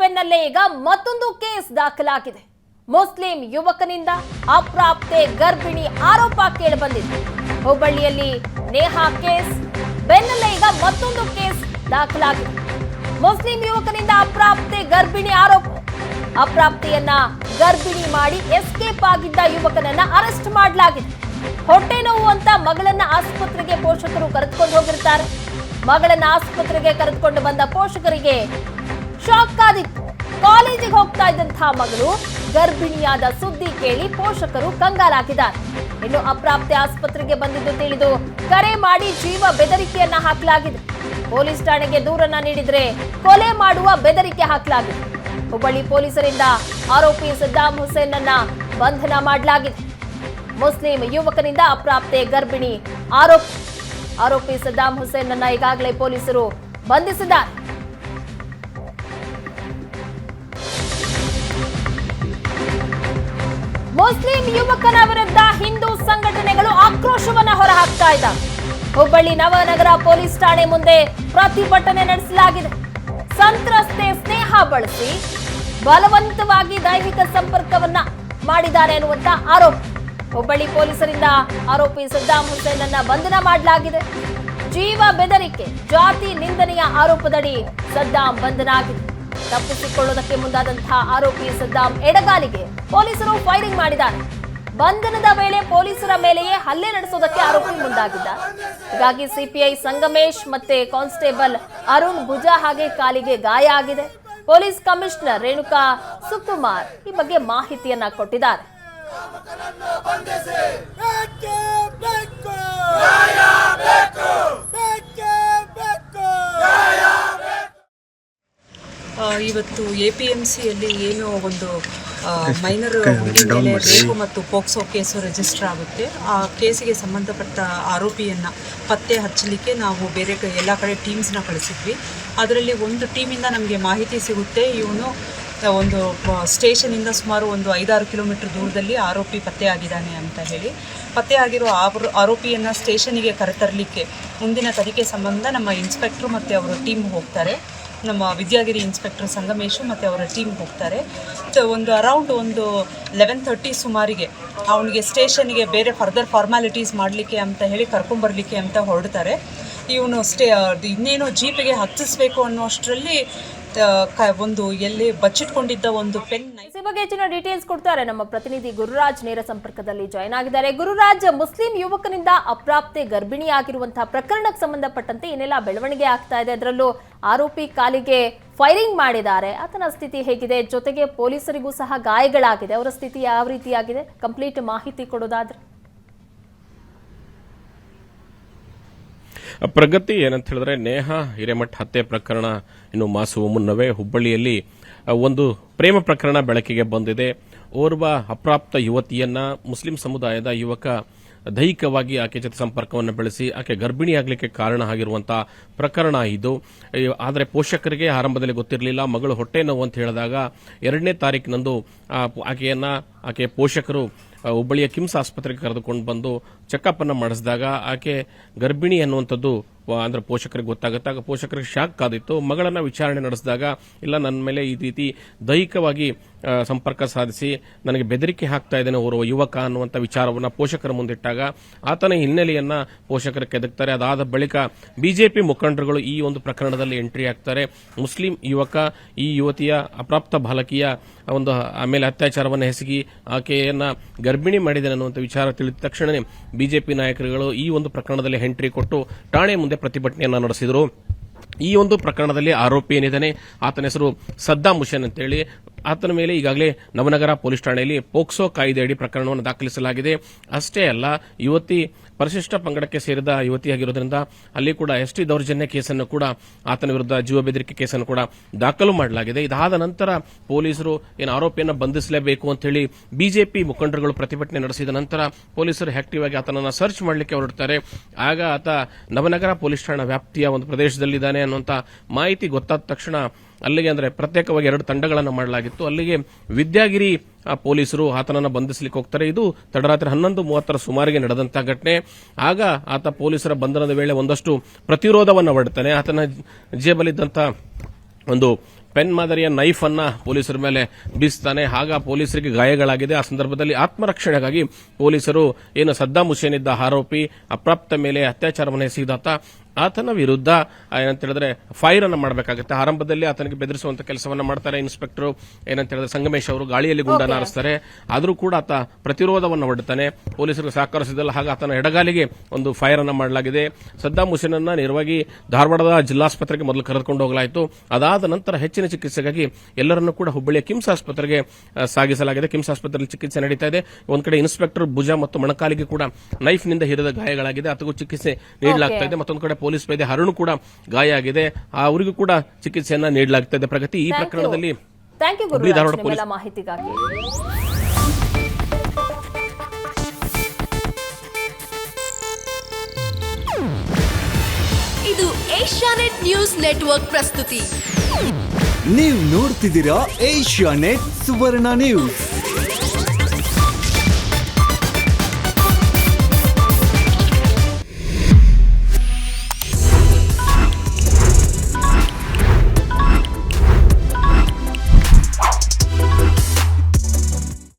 ಬೆನ್ನಲ್ಲೇ ಈಗ ಮತ್ತೊಂದು ಕೇಸ್ ದಾಖಲಾಗಿದೆ. ಮುಸ್ಲಿಂ ಯುವಕನಿಂದ ಅಪ್ರಾಪ್ತೆ ಗರ್ಭಿಣಿ ಆರೋಪ ಕೇಳಿಬಂದಿದೆ. ಹುಬ್ಬಳ್ಳಿಯಲ್ಲಿ ನೇಹಾ ಕೇಸ್, ಬೆನ್ನಲ್ಲೇ ಈಗ ಮತ್ತೊಂದು ಕೇಸ್ ದಾಖಲಾಗಿದೆ. ಮುಸ್ಲಿಂ ಯುವಕನಿಂದ ಅಪ್ರಾಪ್ತೆ ಗರ್ಭಿಣಿ ಆರೋಪ. ಅಪ್ರಾಪ್ತಿಯನ್ನ ಗರ್ಭಿಣಿ ಮಾಡಿ ಎಸ್ಕೇಪ್ ಆಗಿದ್ದ ಯುವಕನನ್ನ ಅರೆಸ್ಟ್ ಮಾಡಲಾಗಿದೆ. ಹೊಟ್ಟೆ ನೋವು ಅಂತ ಮಗಳನ್ನ ಆಸ್ಪತ್ರೆಗೆ ಪೋಷಕರು ಕರೆದುಕೊಂಡು ಹೋಗಿರ್ತಾರೆ. ಮಗಳನ್ನ ಆಸ್ಪತ್ರೆಗೆ ಕರೆದುಕೊಂಡು ಬಂದ ಪೋಷಕರಿಗೆ ಶಾಕ್ ಆದಿತ್ತು ಕಾಲೇಜಿಗೆ ಹೋಗ್ತಾ ಇದ್ದಂತಹ ಮಗಳು ಗರ್ಭಿಣಿಯಾದ ಸುದ್ದಿ ಕೇಳಿ ಪೋಷಕರು ಕಂಗಾಲಾಗಿದ್ದಾರೆ ಇನ್ನು ಅಪ್ರಾಪ್ತೆ ಆಸ್ಪತ್ರೆಗೆ ಬಂದಿದ್ದು ತಿಳಿದು ಕರೆ ಮಾಡಿ ಜೀವ ಬೆದರಿಕೆಯನ್ನ ಹಾಕಲಾಗಿದೆ. ಪೊಲೀಸ್ ಠಾಣೆಗೆ ದೂರನ್ನ ನೀಡಿದ್ರೆ ಕೊಲೆ ಮಾಡುವ ಬೆದರಿಕೆ ಹಾಕಲಾಗಿದೆ. ಹುಬ್ಬಳ್ಳಿ ಪೊಲೀಸರಿಂದ ಆರೋಪಿ ಸದ್ದಾಂ ಹುಸೇನ್ ಅನ್ನ ಬಂಧನ ಮಾಡಲಾಗಿದೆ. ಮುಸ್ಲಿಂ ಯುವಕನಿಂದ ಅಪ್ರಾಪ್ತೆ ಗರ್ಭಿಣಿ ಆರೋಪಿ. ಆರೋಪಿ ಸದ್ದಾಂ ಹುಸೇನ್ ಅನ್ನ ಈಗಾಗಲೇ ಪೊಲೀಸರು ಬಂಧಿಸಿದ್ದಾರೆ. ಮುಸ್ಲಿಂ ಯುವಕನ ವಿರುದ್ಧ ಹಿಂದೂ ಸಂಘಟನೆಗಳು ಆಕ್ರೋಶವನ್ನ ಹೊರಹಾಕ್ತಾ ಇದ್ದಾವೆ. ಹುಬ್ಬಳ್ಳಿ ನವನಗರ ಪೊಲೀಸ್ ಠಾಣೆ ಮುಂದೆ ಪ್ರತಿಭಟನೆ ನಡೆಸಲಾಗಿದೆ. ಸಂತ್ರಸ್ತೆ ಸ್ನೇಹ ಬಳಸಿ ಬಲವಂತವಾಗಿ ದೈಹಿಕ ಸಂಪರ್ಕವನ್ನ ಮಾಡಿದ್ದಾರೆ ಎನ್ನುವಂತ ಆರೋಪ. ಹುಬ್ಬಳ್ಳಿ ಪೊಲೀಸರಿಂದ ಆರೋಪಿ ಸದ್ದಾಂ ಹುಸೇನ್ ಅನ್ನ ಬಂಧನ ಮಾಡಲಾಗಿದೆ. ಜೀವ ಬೆದರಿಕೆ, ಜಾತಿ ನಿಂದನೆಯ ಆರೋಪದಡಿ ಸದ್ದಾಂ ಬಂಧನ ಆಗಿದೆ. ತಪ್ಪಿಸಿಕೊಳ್ಳುವುದಕ್ಕೆ ಮುಂದಾದಂತಹ ಆರೋಪಿ ಸದ್ದಾಂ ಎಡಗಾಲಿಗೆ ಪೊಲೀಸರು ಫೈರಿಂಗ್ ಮಾಡಿದ್ದಾರೆ. ಬಂಧನದ ವೇಳೆ ಪೊಲೀಸರ ಮೇಲೆಯೇ ಹಲ್ಲೆ ನಡೆಸುವುದಕ್ಕೆ ಆರೋಪಿ ಮುಂದಾಗಿದ್ದ ಹೀಗಾಗಿ ಸಿಪಿಐ ಸಂಗಮೇಶ್ ಮತ್ತೆ ಕಾನ್ಸ್ಟೇಬಲ್ ಅರುಣ್ ಭುಜ ಹಾಗೆ ಕಾಲಿಗೆ ಗಾಯ ಆಗಿದೆ. ಪೊಲೀಸ್ ಕಮಿಷನರ್ ರೇಣುಕಾ ಸುಕುಮಾರ್ ಈ ಬಗ್ಗೆ ಮಾಹಿತಿಯನ್ನ ಕೊಟ್ಟಿದ್ದಾರೆ. ಬೇಕೇ ಬೇಕು ಆ, ಇವತ್ತು ಎ ಪಿ ಎಂ ಸಿಯಲ್ಲಿ ಏನು ಒಂದು ಮೈನರ್ ಮೇಲೆ ರೇಪು ಮತ್ತು ಪೋಕ್ಸೋ ಕೇಸು ರಿಜಿಸ್ಟರ್ ಆಗುತ್ತೆ. ಆ ಕೇಸಿಗೆ ಸಂಬಂಧಪಟ್ಟ ಆರೋಪಿಯನ್ನು ಪತ್ತೆ ಹಚ್ಚಲಿಕ್ಕೆ ನಾವು ಬೇರೆ ಎಲ್ಲ ಕಡೆ ಟೀಮ್ಸ್ನ ಕಳಿಸಿದ್ವಿ. ಅದರಲ್ಲಿ ಒಂದು ಟೀಮಿಂದ ನಮಗೆ ಮಾಹಿತಿ ಸಿಗುತ್ತೆ. ಇವನು ಒಂದು ಸ್ಟೇಷನಿಂದ ಸುಮಾರು ಒಂದು ಐದಾರು ಕಿಲೋಮೀಟರ್ ದೂರದಲ್ಲಿ ಆರೋಪಿ ಪತ್ತೆಯಾಗಿದ್ದಾನೆ ಅಂತ ಹೇಳಿ. ಪತ್ತೆಯಾಗಿರೋ ಆರು ಆರೋಪಿಯನ್ನು ಸ್ಟೇಷನಿಗೆ ಕರೆತರಲಿಕ್ಕೆ ಮುಂದಿನ ತನಿಖೆ ಸಂಬಂಧ ನಮ್ಮ ಇನ್ಸ್ಪೆಕ್ಟ್ರು ಮತ್ತು ಅವರ ಟೀಮ್ ಹೋಗ್ತಾರೆ. ನಮ್ಮ ವಿದ್ಯಾಗಿರಿ ಇನ್ಸ್ಪೆಕ್ಟರ್ ಸಂಗಮೇಶು ಮತ್ತು ಅವರ ಟೀಮ್ ಹೋಗ್ತಾರೆ. ಸೊ ಒಂದು ಅರೌಂಡ್ ಒಂದು ಲೆವೆನ್ ತರ್ಟಿ ಸುಮಾರಿಗೆ ಅವನಿಗೆ ಸ್ಟೇಷನ್ಗೆ ಬೇರೆ ಫರ್ದರ್ ಫಾರ್ಮಾಲಿಟೀಸ್ ಮಾಡಲಿಕ್ಕೆ ಅಂತ ಹೇಳಿ ಕರ್ಕೊಂಬರ್ಲಿಕ್ಕೆ ಅಂತ ಹೊರಡ್ತಾರೆ. ಇವನು ಸ್ಟೇ ಇನ್ನೇನು ಜೀಪಿಗೆ ಹತ್ತಿಸ್ಬೇಕು ಅನ್ನೋಷ್ಟರಲ್ಲಿ ತ- ಕ ಒಂದು ಎಲ್ಲಿ ಬಚ್ಚಿಟ್ಕೊಂಡಿದ್ದ ಒಂದು ಪೆನ್ ಬಗ್ಗೆ ಹೆಚ್ಚಿನ ಡೀಟೇಲ್ಸ್ ಕೊಡ್ತಾರೆ ನಮ್ಮ ಪ್ರತಿನಿಧಿ ಗುರುರಾಜ್ ನೇರ ಸಂಪರ್ಕದಲ್ಲಿ ಜಾಯ್ನ್ ಆಗಿದ್ದಾರೆ. ಗುರುರಾಜ್, ಮುಸ್ಲಿಂ ಯುವಕನಿಂದ ಅಪ್ರಾಪ್ತೆ ಗರ್ಭಿಣಿಯಾಗಿರುವಂತಹ ಪ್ರಕರಣಕ್ಕೆ ಸಂಬಂಧಪಟ್ಟಂತೆ ಏನೆಲ್ಲ ಬೆಳವಣಿಗೆ ಆಗ್ತಾ ಇದೆ. ಅದರಲ್ಲೂ ಆರೋಪಿ ಕಾಲಿಗೆ ಫೈರಿಂಗ್ ಮಾಡಿದ್ದಾರೆ. ಆತನ ಸ್ಥಿತಿ ಹೇಗಿದೆ? ಜೊತೆಗೆ ಪೊಲೀಸರಿಗೂ ಸಹ ಗಾಯಗಳಾಗಿದೆ. ಅವರ ಸ್ಥಿತಿ ಯಾವ ರೀತಿಯಾಗಿದೆ? ಕಂಪ್ಲೀಟ್ ಮಾಹಿತಿ ಕೊಡೋದಾದ್ರೆ. ಪ್ರಗತಿ ಏನಂತ ಹೇಳಿದ್ರೆ ನೇಹ, ಹಿರೇಮಠ್ ಹತ್ಯೆ ಪ್ರಕರಣ ಇನ್ನು ಮಾಸುವ ಮುನ್ನವೇ ಹುಬ್ಬಳ್ಳಿಯಲ್ಲಿ ಒಂದು ಪ್ರೇಮ ಪ್ರಕರಣ ಬೆಳಕಿಗೆ ಬಂದಿದೆ. ಓರ್ವ ಅಪ್ರಾಪ್ತ ಯುವತಿಯನ್ನ ಮುಸ್ಲಿಂ ಸಮುದಾಯದ ಯುವಕ ದೈಹಿಕವಾಗಿ ಆಕೆ ಜೊತೆ ಸಂಪರ್ಕವನ್ನು ಬೆಳೆಸಿ ಆಕೆ ಗರ್ಭಿಣಿಯಾಗಲಿಕ್ಕೆ ಕಾರಣ ಆಗಿರುವಂತಹ ಪ್ರಕರಣ ಇದು. ಆದರೆ ಪೋಷಕರಿಗೆ ಆರಂಭದಲ್ಲಿ ಗೊತ್ತಿರಲಿಲ್ಲ. ಮಗಳು ಹೊಟ್ಟೆ ನೋವು ಅಂತ ಹೇಳಿದಾಗ ಎರಡನೇ ತಾರೀಕಿನಂದು ಆಕೆಯನ್ನ, ಆಕೆ ಪೋಷಕರು ಹುಬ್ಬಳ್ಳಿಯ ಕಿಮ್ಸ್ ಆಸ್ಪತ್ರೆಗೆ ಕರೆದುಕೊಂಡು ಬಂದು ಚೆಕಪ್ ಅನ್ನು ಮಾಡಿಸಿದಾಗ ಆಕೆ ಗರ್ಭಿಣಿ ಅನ್ನುವಂಥದ್ದು ಅಂದ್ರೆ ಪೋಷಕರಿಗೆ ಗೊತ್ತಾಗುತ್ತೆ ಆಗ ಪೋಷಕರಿಗೆ ಶಾಕ್ ಆದಿತ್ತು ಮಗಳನ್ನ ವಿಚಾರಣೆ ನಡೆಸಿದಾಗ, ಇಲ್ಲ ನನ್ನ ಮೇಲೆ ಈ ರೀತಿ ದೈಹಿಕವಾಗಿ ಸಂಪರ್ಕ ಸಾಧಿಸಿ ನನಗೆ ಬೆದರಿಕೆ ಹಾಕ್ತಾ ಇದ್ದಾನೆ ಓರ್ವ ಯುವಕ ಅನ್ನುವಂಥ ವಿಚಾರವನ್ನು ಪೋಷಕರ ಮುಂದಿಟ್ಟಾಗ, ಆತನ ಹಿನ್ನೆಲೆಯನ್ನ ಪೋಷಕರು ಕೆದಕ್ತಾರೆ. ಅದಾದ ಬಳಿಕ ಬಿಜೆಪಿ ಮುಖಂಡರುಗಳು ಈ ಒಂದು ಪ್ರಕರಣದಲ್ಲಿ ಎಂಟ್ರಿ ಆಗ್ತಾರೆ. ಮುಸ್ಲಿಂ ಯುವಕ, ಈ ಯುವತಿಯ ಅಪ್ರಾಪ್ತ ಬಾಲಕಿಯ ಒಂದು ಆಮೇಲೆ ಅತ್ಯಾಚಾರವನ್ನು ಹೆಸಗಿ ಆಕೆಯನ್ನು ಗರ್ಭಿಣಿ ಮಾಡಿದ್ದಾನೆ ಅನ್ನುವಂಥ ವಿಚಾರ ತಿಳಿದ ತಕ್ಷಣವೇ ಬಿಜೆಪಿ ನಾಯಕರುಗಳು ಈ ಒಂದು ಪ್ರಕರಣದಲ್ಲಿ ಎಂಟ್ರಿ ಕೊಟ್ಟು ಠಾಣೆ ಮುಂದೆ ಪ್ರತಿಭಟನೆಯನ್ನ ನಡೆಸಿದರು. ಈ ಒಂದು ಪ್ರಕರಣದಲ್ಲಿ ಆರೋಪಿ ಏನಿದ್ದಾನೆ ಆತನ ಹೆಸರು ಸದ್ದಾಂ ಅಂತ ಅಂತೇಳಿ. ಆತನ ಮೇಲೆ ಈಗಾಗಲೇ ನವನಗರ ಪೊಲೀಸ್ ಠಾಣೆಯಲ್ಲಿ ಪೋಕ್ಸೋ ಕಾಯ್ದೆಯಡಿ ಪ್ರಕರಣವನ್ನು ದಾಖಲಿಸಲಾಗಿದೆ. ಅಷ್ಟೇ ಅಲ್ಲ, ಯುವತಿ ಪರಿಶಿಷ್ಟ ಪಂಗಡಕ್ಕೆ ಸೇರಿದ ಯುವತಿಯಾಗಿರೋದ್ರಿಂದ ಅಲ್ಲಿ ಕೂಡ ಎಸ್ಟಿ ದೌರ್ಜನ್ಯ ಕೇಸನ್ನು ಕೂಡ ಆತನ ವಿರುದ್ಧ ಜೀವ ಬೆದರಿಕೆ ಕೇಸನ್ನು ಕೂಡ ದಾಖಲು ಮಾಡಲಾಗಿದೆ. ಇದಾದ ನಂತರ ಪೊಲೀಸರು ಏನು ಆರೋಪಿಯನ್ನು ಬಂಧಿಸಲೇಬೇಕು ಅಂತ ಹೇಳಿ ಬಿಜೆಪಿ ಮುಖಂಡರುಗಳು ಪ್ರತಿಭಟನೆ ನಡೆಸಿದ ನಂತರ ಪೊಲೀಸರು ಆಕ್ಟಿವ್ ಆಗಿ ಆತನನ್ನು ಸರ್ಚ್ ಮಾಡಲಿಕ್ಕೆ ಹೊರಡ್ತಾರೆ. ಆಗ ಆತ ನವನಗರ ಪೊಲೀಸ್ ಠಾಣಾ ವ್ಯಾಪ್ತಿಯ ಒಂದು ಪ್ರದೇಶದಲ್ಲಿದ್ದಾನೆ ಅನ್ನುವಂಥ ಮಾಹಿತಿ ಗೊತ್ತಾದ ತಕ್ಷಣ ಅಲ್ಲಿಗೆ ಅಂದರೆ ಪ್ರತ್ಯೇಕವಾಗಿ ಎರಡು ತಂಡಗಳನ್ನು ಮಾಡಲಾಗಿತ್ತು. ಅಲ್ಲಿಗೆ ವಿದ್ಯಾಗಿರಿ ಪೊಲೀಸರು ಆತನನ್ನು ಬಂಧಿಸಲಿಕ್ಕೆ ಹೋಗ್ತಾರೆ. ಇದು ತಡರಾತ್ರಿ ಹನ್ನೊಂದು ಮೂವತ್ತರ ಸುಮಾರಿಗೆ ನಡೆದಂತಹ ಘಟನೆ. ಆಗ ಆತ ಪೊಲೀಸರ ಬಂಧನದ ವೇಳೆ ಒಂದಷ್ಟು ಪ್ರತಿರೋಧವನ್ನು ಒಡ್ತಾನೆ ಆತನ ಜೇಬಲ್ಲಿದ್ದಂಥ ಒಂದು ಪೆನ್ ಮಾದರಿಯ ನೈಫ್ ಅನ್ನ ಪೊಲೀಸರ ಮೇಲೆ ಬೀಸ್ತಾನೆ. ಆಗ ಪೊಲೀಸರಿಗೆ ಗಾಯಗಳಾಗಿದೆ. ಆ ಸಂದರ್ಭದಲ್ಲಿ ಆತ್ಮರಕ್ಷಣೆಗಾಗಿ ಪೊಲೀಸರು ಏನು ಸದ್ದಾಂ ಹುಸೇನ್ ಆರೋಪಿ, ಅಪ್ರಾಪ್ತ ಮೇಲೆ ಅತ್ಯಾಚಾರವನ್ನು ಎಸಗಿದಾತ ಆತನ ವಿರುದ್ಧ ಏನಂತ ಹೇಳಿದ್ರೆ ಫೈರ್ ಅನ್ನು ಮಾಡಬೇಕಾಗುತ್ತೆ. ಆರಂಭದಲ್ಲಿ ಆತನಿಗೆ ಬೆದರಿಸುವಂತ ಕೆಲಸವನ್ನ ಮಾಡ್ತಾರೆ. ಇನ್ಸ್ಪೆಕ್ಟರ್ ಏನಂತ ಹೇಳಿದ್ರೆ ಸಂಗಮೇಶ್ ಅವರು ಗಾಳಿಯಲ್ಲಿ ಗುಂಡನ್ನು ಹಾರಿಸ್ತಾರೆ. ಆದರೂ ಕೂಡ ಆತ ಪ್ರತಿರೋಧವನ್ನು ಒಡ್ತಾನೆ ಪೊಲೀಸರು ಸಹಕರಿಸಿದಲ್ಲ ಹಾಗೆ ಆತನ ಎಡಗಾಲಿಗೆ ಒಂದು ಫೈರ್ ಅನ್ನು ಮಾಡಲಾಗಿದೆ. ಸದ್ದಾಂ ಹುಸೇನ್ ಅನ್ನ ನೇರವಾಗಿ ಧಾರವಾಡದ ಜಿಲ್ಲಾಸ್ಪತ್ರೆಗೆ ಮೊದಲು ಕರೆದುಕೊಂಡು ಹೋಗಲಾಯಿತು. ಅದಾದ ನಂತರ ಹೆಚ್ಚಿನ ಚಿಕಿತ್ಸೆಗಾಗಿ ಎಲ್ಲರನ್ನೂ ಕೂಡ ಹುಬ್ಬಳ್ಳಿಯ ಕಿಮ್ಸ್ ಆಸ್ಪತ್ರೆಗೆ ಸಾಗಿಸಲಾಗಿದೆ. ಕಿಮ್ಸ್ ಆಸ್ಪತ್ರೆಯಲ್ಲಿ ಚಿಕಿತ್ಸೆ ನಡೀತಾ ಇದೆ. ಒಂದ್ ಕಡೆ ಇನ್ಸ್ಪೆಕ್ಟರ್ ಭುಜ ಮತ್ತು ಮೊಣಕಾಲಿಗೆ ಕೂಡ ನೈಫ್ನಿಂದ ಹಿರಿದ ಗಾಯಗಳಾಗಿದೆ. ಆತಗೂ ಚಿಕಿತ್ಸೆ ನೀಡಲಾಗ್ತಾ ಇದೆ. ಮತ್ತೊಂದು ಕಡೆ ಪೊಲೀಸ್ ಪೇದೆ ಹರಣು ಕೂಡ ಗಾಯ ಆಗಿದೆ. ಅವರಿಗೂ ಕೂಡ ಚಿಕಿತ್ಸೆಯನ್ನ ನೀಡಲಾಗ್ತಾ ಇದೆ ಪ್ರಗತಿ ಈ ಪ್ರಕರಣದಲ್ಲಿ ಮಾಹಿತಿಗಾಗಿ. ಇದು ಏಷ್ಯಾನೆಟ್ ನ್ಯೂಸ್ ನೆಟ್ವರ್ಕ್ ಪ್ರಸ್ತುತಿ. ನೀವು ನೋಡ್ತಿದ್ದೀರಾ ಏಷ್ಯಾ ನೆಟ್ ಸುವರ್ಣ ನ್ಯೂಸ್.